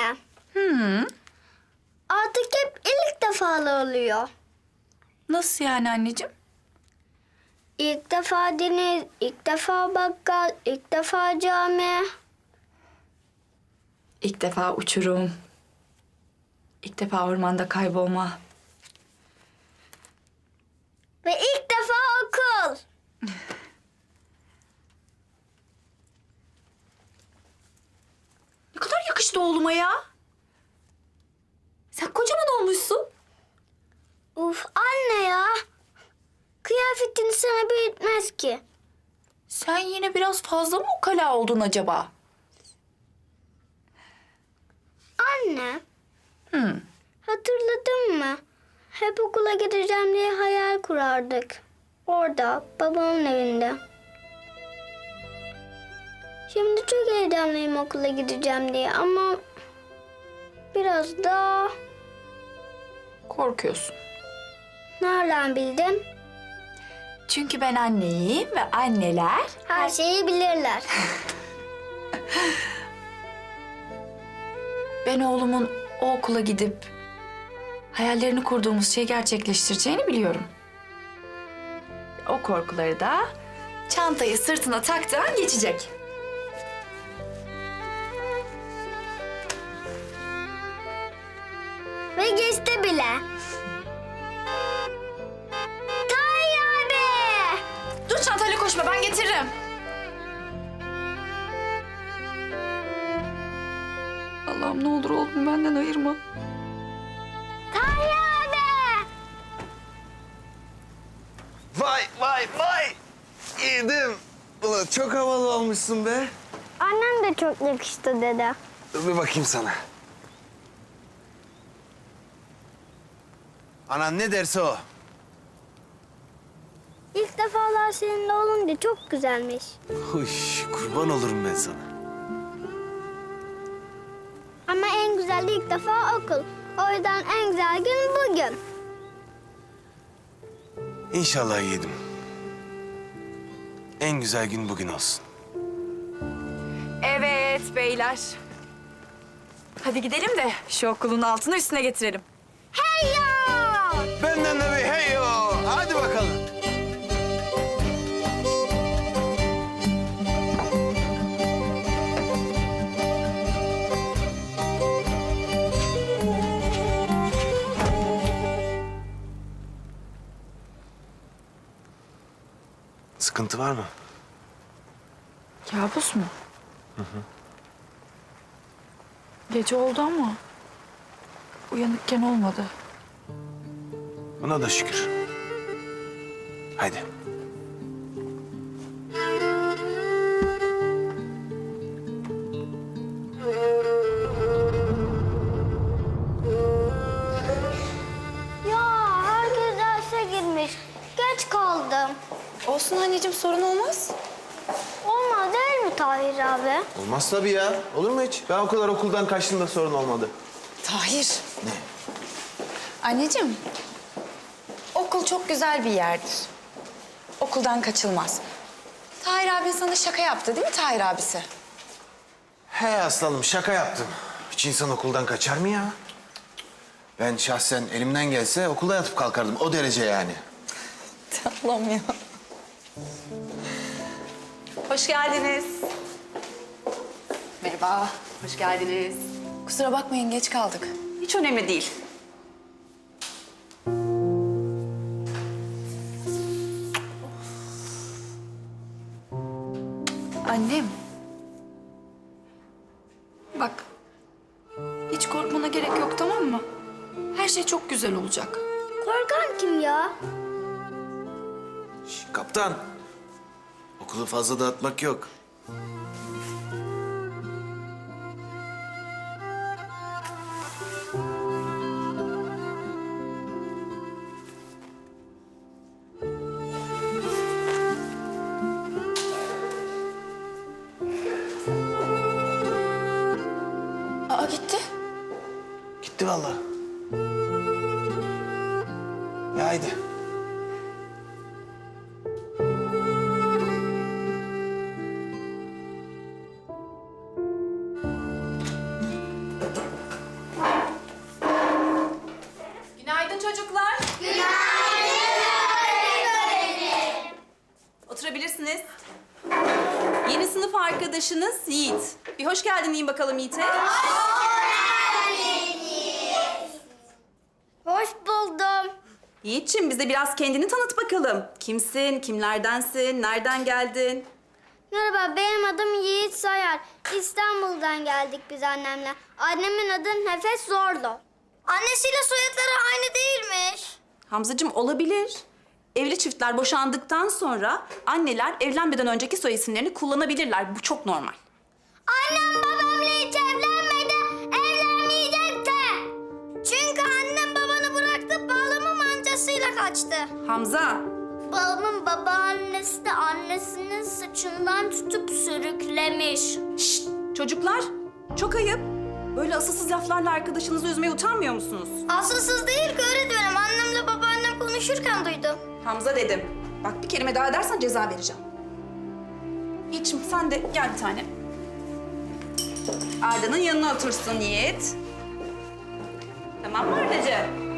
Anne. Artık hep ilk defalı oluyor. Nasıl yani anneciğim? İlk defa deniz, ilk defa bakkal, ilk defa cami. İlk defa uçurum. İlk defa ormanda kaybolma. Ve ilk defa okul. Yakıştı oğluma ya. Sen kocaman olmuşsun. Uf anne ya. Kıyafetin sana büyütmez ki. Sen yine biraz fazla mı ukala oldun acaba? Anne, Hı. hatırladın mı? Hep okula gideceğim diye hayal kurardık. Orada, babamın evinde. Şimdi çok heyecanlıyım okula gideceğim diye ama biraz da Korkuyorsun. nereden bildin? Çünkü ben anneyim ve anneler... Her şeyi bilirler. Ben oğlumun o okula gidip hayallerini kurduğumuz şeyi gerçekleştireceğini biliyorum. O korkuları da çantayı sırtına taktığı geçecek. Ve geçti bile. Abi! Dur çantayla koşma ben getiririm. Allah'ım ne olur oğlum benden ayırma. Abi! Vay vay vay. Yedim. Ulan çok havalı olmuşsun be. Annem de çok yakıştı dede. Dur bir bakayım sana. Anan ne derse o. İlk defalar seninle olunca çok güzelmiş. Huş, kurban olurum ben sana. Ama en güzel ilk defa okul. O yüzden en güzel gün bugün. İnşallah yedim. En güzel gün bugün olsun. Evet beyler. Hadi gidelim de şu okulun altını üstüne getirelim. Hey ya! Benden de bir hey yo. Hadi bakalım. Sıkıntı var mı? Kabus mu? Hı hı. Gece oldu ama uyanıkken olmadı. Buna da şükür. Haydi. Ya herkes derse girmiş. Geç kaldım. Olsun anneciğim sorun olmaz. Olmaz değil mi Tahir abi? Olmaz tabii ya. Olur mu hiç? Ben o kadar okuldan kaçtım da sorun olmadı. Tahir, Ne? anneciğim. Okul çok güzel bir yerdir. Okuldan kaçılmaz. Tahir abin sana şaka yaptı değil mi Tahir abisi? He aslanım şaka yaptım. Hiç insan okuldan kaçar mı ya? Ben şahsen elimden gelse okulda yatıp kalkardım. O derece yani. Allah'ım ya. Hoş geldiniz. Merhaba, hoş geldiniz. Kusura bakmayın geç kaldık. Hiç önemli değil. Annem. Bak. Hiç korkmana gerek yok tamam mı? Her şey çok güzel olacak. Korkan kim ya? Şş, kaptan. Okulu fazla dağıtmak yok. vallahi. Ya haydi. Günaydın çocuklar. Günaydın öğretmenim. Oturabilirsiniz. Yeni sınıf arkadaşınız Yiğit. Bir hoş geldin diyeyim bakalım Yiğit'e. Hoş buldum. Yiğit'ciğim bize biraz kendini tanıt bakalım. Kimsin, kimlerdensin, nereden geldin? Merhaba, benim adım Yiğit Sayar. İstanbul'dan geldik biz annemle. Annemin adı Nefes Zorlu. Annesiyle soyadları aynı değilmiş. Hamzacığım olabilir. Evli çiftler boşandıktan sonra anneler evlenmeden önceki soy isimlerini kullanabilirler. Bu çok normal. Annem babamla hiç evlenmedi, kaçtı. Hamza, Babamın babaannesi de annesinin saçından tutup sürüklemiş. şşt, çocuklar çok ayıp. Böyle asılsız laflarla arkadaşınızı üzmeye utanmıyor musunuz? Asılsız değil ki öğretmenim. Annemle babaannem konuşurken duydum. Hamza dedim. Bak bir kelime daha edersen ceza vereceğim. Yiğit'ciğim sen de gel bir tane. Arda'nın yanına otursun Yiğit. Tamam mı Arda'cığım?